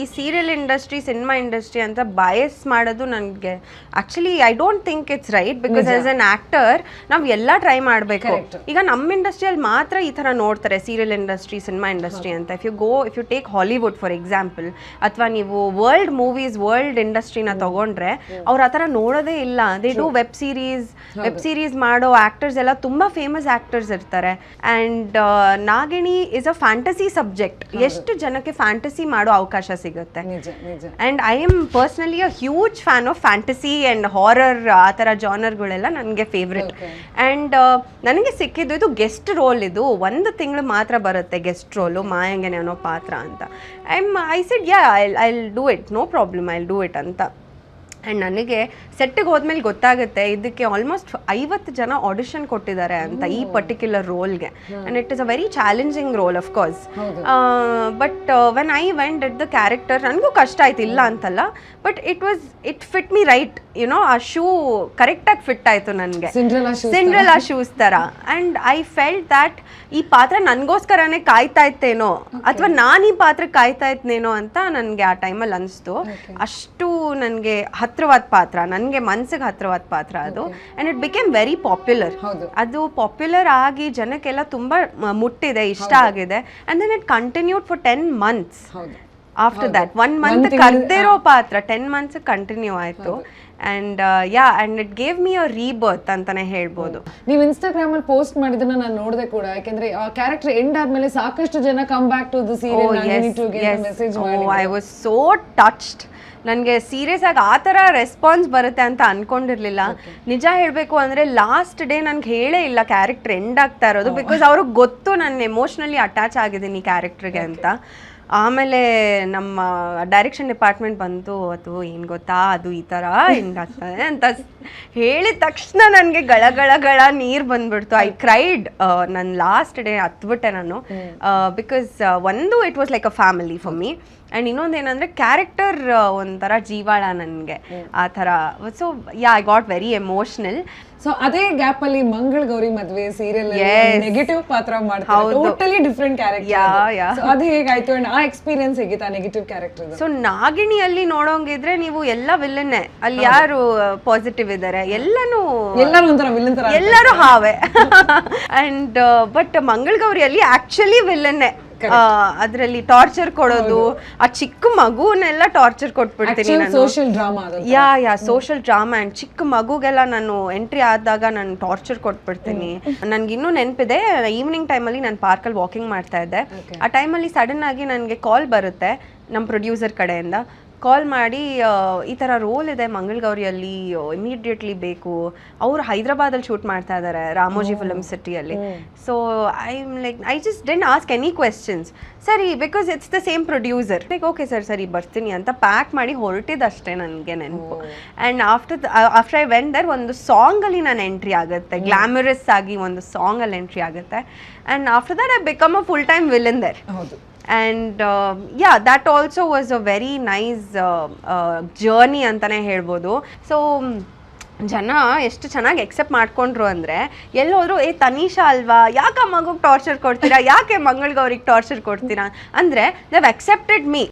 ಈ serial industry cinema industry ಅಂತ bias ಮಾಡೋದು ನನಗೆ. Actually I don't think it's right because as an actor ನಾವು ಎಲ್ಲ ಟ್ರೈ ಮಾಡಬೇಕು. ಈಗ ನಮ್ಮ ಇಂಡಸ್ಟ್ರಿಯಲ್ಲಿ ಮಾತ್ರ ಈ ಥರ ನೋಡ್ತಾರೆ ಸೀರಿಯಲ್ ಇಂಡಸ್ಟ್ರಿ ಸಿನಿಮಾ ಇಂಡಸ್ಟ್ರಿ ಅಂತ. If you go if you take Hollywood for example ಅಥವಾ ನೀವು ವರ್ಲ್ಡ್ ಮೂವೀಸ್ ವರ್ಲ್ಡ್ ಇಂಡಸ್ಟ್ರಿನ ತಗೊಂಡ್ರೆ ಅವ್ರು ಆ ಥರ ನೋಡೋದೇ ಇಲ್ಲ. They do web series web series ಮಾಡೋ ಆಕ್ಟರ್ಸ್ ಎಲ್ಲ ತುಂಬಾ ಫೇಮಸ್ ಆಕ್ಟರ್ಸ್ ಇರ್ತಾರೆ. And Nagini is a fantasy subject ಎಷ್ಟು ಜನಕ್ಕೆ ಫ್ಯಾಂಟಸಿ ಮಾಡೋ ಅವಕಾಶ ಸಿಗುತ್ತೆ ನಿಜ and I am personally a huge fan of fantasy and horror ಆ ಥರ ಜಾನರ್ಗಳೆಲ್ಲ ನನಗೆ ಫೇವ್ರೆಟ್. ಆ್ಯಂಡ್ ನನಗೆ ಸಿಕ್ಕಿದ್ದು ಇದು ಗೆಸ್ಟ್ ರೋಲ್ ಇದು. ಒಂದು ತಿಂಗಳು ಮಾತ್ರ ಬರುತ್ತೆ ಗೆಸ್ಟ್ ರೋಲು ಮಾಯಂಗನೆ ಅನ್ನೋ ಪಾತ್ರ ಅಂತ. I'm I said yeah I I do it no problem I do it ಅಂತ. ಆ್ಯಂಡ್ ನನಗೆ ಸೆಟ್ಟಿಗೆ ಹೋದ್ಮೇಲೆ ಗೊತ್ತಾಗುತ್ತೆ ಇದಕ್ಕೆ ಆಲ್ಮೋಸ್ಟ್ ಐವತ್ತು ಜನ ಆಡಿಷನ್ ಕೊಟ್ಟಿದ್ದಾರೆ ಅಂತ ಈ particular ರೋಲ್ಗೆ and it is a very challenging role of course. But when I went at the character ನನಗೂ ಕಷ್ಟ ಆಯ್ತು ಇಲ್ಲ ಅಂತಲ್ಲ. But it was it fit me right you know ಆ ಶೂ ಕರೆಕ್ಟಾಗಿ ಫಿಟ್ ಆಯಿತು ನನಗೆ. ಸಿಂಡ್ರೆಲಾ ಆ ಶೂಸ್ ಥರ ಆ್ಯಂಡ್ ಐ ಫೆಲ್ಟ್ ದ್ಯಾಟ್ ಈ ಪಾತ್ರ ನನಗೋಸ್ಕರನೇ ಕಾಯ್ತಾ ಇತ್ತೇನೋ ಅಥವಾ ನಾನು ಈ ಪಾತ್ರ ಕಾಯ್ತಾ ಇದ್ನೇನೋ ಅಂತ ನನಗೆ ಆ ಟೈಮಲ್ಲಿ ಅನಿಸ್ತು. ಅಷ್ಟು ನನಗೆ ಹತ್ರವಾದ ಪಾತ್ರ ನನಗೆ ಮನಸ್ಸಿಗೆ ಹತ್ರವಾದ ಪಾತ್ರ ಅದು. And it became very popular ಅದು ಪಾಪ್ಯುಲರ್ ಆಗಿ ಜನಕ್ಕೆಲ್ಲ ತುಂಬ ಮುಟ್ಟಿದೆ ಇಷ್ಟ ಆಗಿದೆ. And then it continued for ten months after that one month ಕರ್ದಿರೋ ಪಾತ್ರ ಟೆನ್ ಮಂತ್ಸ್ ಕಂಟಿನ್ಯೂ ಆಯಿತು. And yeah and it gave me a rebirth ಅಂತಾನೆ ಹೇಳ್ಬೋದು. ನೀವು ಇನ್ಸ್ಟಾಗ್ರಾಮ್ ಅಲ್ಲಿ ಪೋಸ್ಟ್ ಮಾಡಿದನ್ನ ನಾನು ನೋಡಿದೆ ಕೂಡ ಯಾಕಂದ್ರೆ ಆ ಕ್ಯಾರೆಕ್ಟರ್ ಎಂಡ್ ಆದ್ಮೇಲೆ ಸಾಕಷ್ಟು ಜನ come back to the serial message I was so touched ನನಗೆ ಸೀರಿಯಸ್ ಆಗಿ ಆ ಥರ ರೆಸ್ಪಾನ್ಸ್ ಬರುತ್ತೆ ಅಂತ ಅನ್ಕೊಂಡಿರ್ಲಿಲ್ಲ. ನಿಜ ಹೇಳಬೇಕು ಅಂದರೆ ಲಾಸ್ಟ್ ಡೇ ನನಗೆ ಹೇಳೇ ಇಲ್ಲ ಕ್ಯಾರೆಕ್ಟರ್ ಎಂಡ್ ಆಗ್ತಾ ಇರೋದು ಬಿಕಾಸ್ ಅವ್ರಿಗೆ ಗೊತ್ತು ನಾನು ಎಮೋಷ್ನಲಿ ಅಟ್ಯಾಚ್ ಆಗಿದ್ದೀನಿ ಈ ಕ್ಯಾರೆಕ್ಟರ್ಗೆ ಅಂತ. ಆಮೇಲೆ ನಮ್ಮ ಡೈರೆಕ್ಷನ್ ಡಿಪಾರ್ಟ್ಮೆಂಟ್ ಬಂತು ಅದು ಏನು ಗೊತ್ತಾ? ಅದು ಈ ಥರ ಎಂಡ್ ಆಗ್ತದೆ ಅಂತ ಹೇಳಿದ ತಕ್ಷಣ ನನಗೆ ಗಳ ಗಳ ಗಳ ನೀರು ಬಂದ್ಬಿಡ್ತು. ಐ ಕ್ರೈಡ್ ನನ್ನ ಲಾಸ್ಟ್ ಡೇ ಹತ್ಬಿಟ್ಟೆ ನಾನು. ಬಿಕಾಸ್ ಒಂದು it was like a family for me and ಇನ್ನೊಂದು ಏನಂದರೆ ಕ್ಯಾರೆಕ್ಟರ್ ಒಂಥರ ಜೀವಾಳ ನನಗೆ. ಆ ಥರ. So yeah I got very emotional so ಅದೇ ಗ್ಯಾಪ್ ಅಲ್ಲಿ ಮಂಗಳ ಗೌರಿ ಮದ್ವೆ ಸೀರಿಯಲ್. ನೆಗೆಟಿವ್ ಪಾತ್ರ ಮಾಡ್ತಾರೆ. Totally different character. ಅದು. ಹೇಗಾಯ್ತು ಅಂಡ್ ಆ ಎಕ್ಸ್ಪೀರಿಯನ್ಸ್ ಹೇಗಿತ್ತು ಆ ನೆಗೆಟಿವ್ ಕ್ಯಾರೆಕ್ಟರ್ ಸೊ ನಾಗಿಣಿಯಲ್ಲಿ ನೋಡೋಂಗಿದ್ರೆ ನೀವು ಎಲ್ಲ ವಿಲ್ಲನ್ನೇ ಅಲ್ಲಿ ಯಾರು ಪಾಸಿಟಿವ್ ಇದ್ದಾರೆ ಎಲ್ಲನೂ ಎಲ್ಲರೂ ಒಂಥರ ವಿಲನ್ ತರ ಎಲ್ಲರೂ ಹಾವೆ. ಅಂಡ್ ಬಟ್ ಮಂಗಳಗೌರಿಯಲ್ಲಿ ಆಕ್ಚುಲಿ ವಿಲ್ಲನ್ನೇ ಅದರಲ್ಲಿ ಟಾರ್ಚರ್ ಕೊಡೋದು ಆ ಚಿಕ್ಕ ಮಗುನೆಲ್ಲ ಟಾರ್ಚರ್ ಕೊಟ್ಬಿಡ್ತೀನಿ social drama yeah yeah social drama and ಚಿಕ್ಕ ಮಗುಗೆಲ್ಲ ನಾನು ಎಂಟ್ರಿ ಆದಾಗ ನಾನು ಟಾರ್ಚರ್ ಕೊಟ್ಬಿಡ್ತೀನಿ. ನನ್ಗೆ ಇನ್ನೂ ನೆನಪಿದೆ. ಈವ್ನಿಂಗ್ ಟೈಮಲ್ಲಿ ನಾನು ಪಾರ್ಕಲ್ಲಿ ವಾಕಿಂಗ್ ಮಾಡ್ತಾ ಇದ್ದೆ. ಆ ಟೈಮಲ್ಲಿ ಸಡನ್ ಆಗಿ ನನಗೆ ಕಾಲ್ ಬರುತ್ತೆ ನಮ್ಮ ಪ್ರೊಡ್ಯೂಸರ್ ಕಡೆಯಿಂದ. ಕಾಲ್ ಮಾಡಿ ಈ ಥರ ರೋಲ್ ಇದೆ ಮಂಗಳಗೌರಿಯಲ್ಲಿ ಇಮಿಡಿಯೇಟ್ಲಿ ಬೇಕು. ಅವರು ಹೈದ್ರಾಬಾದಲ್ಲಿ ಶೂಟ್ ಮಾಡ್ತಾ ಇದ್ದಾರೆ ರಾಮೋಜಿ ಫಿಲಮ್ ಸಿಟಿಯಲ್ಲಿ so I like I just didn't ask any questions ಸರಿ because it's the same producer like okay sir ಸರಿ ಬರ್ತೀನಿ ಅಂತ ಪ್ಯಾಕ್ ಮಾಡಿ ಹೊರಟಿದ್ದಷ್ಟೇ ನನಗೆ ನೆನಪು. And after after I went there ಒಂದು ಸಾಂಗಲ್ಲಿ ನಾನು ಎಂಟ್ರಿ ಆಗುತ್ತೆ. ಗ್ಲಾಮರಸ್ ಆಗಿ ಒಂದು ಸಾಂಗಲ್ಲಿ ಎಂಟ್ರಿ ಆಗುತ್ತೆ. And after that I become a full time villain there ಹೌದು. And yeah that also was a very nice journey ಅಂತಲೇ ಹೇಳ್ಬೋದು. ಸೊ ಜನ ಎಷ್ಟು ಚೆನ್ನಾಗಿ ಎಕ್ಸೆಪ್ಟ್ ಮಾಡ್ಕೊಂಡ್ರು ಅಂದರೆ ಎಲ್ಲೋದ್ರು ಏ ತನೀಶಾ ಅಲ್ವಾ? ಯಾಕೆ ಮಗುಗೆ ಟಾರ್ಚರ್ ಕೊಡ್ತೀರಾ? ಯಾಕೆ ಮಂಗಳಗೌರಿಗೆ ಟಾರ್ಚರ್ ಕೊಡ್ತೀರಾ? ಅಂದರೆ ದೇವ್ ಅಕ್ಸೆಪ್ಟೆಡ್ ಮೀ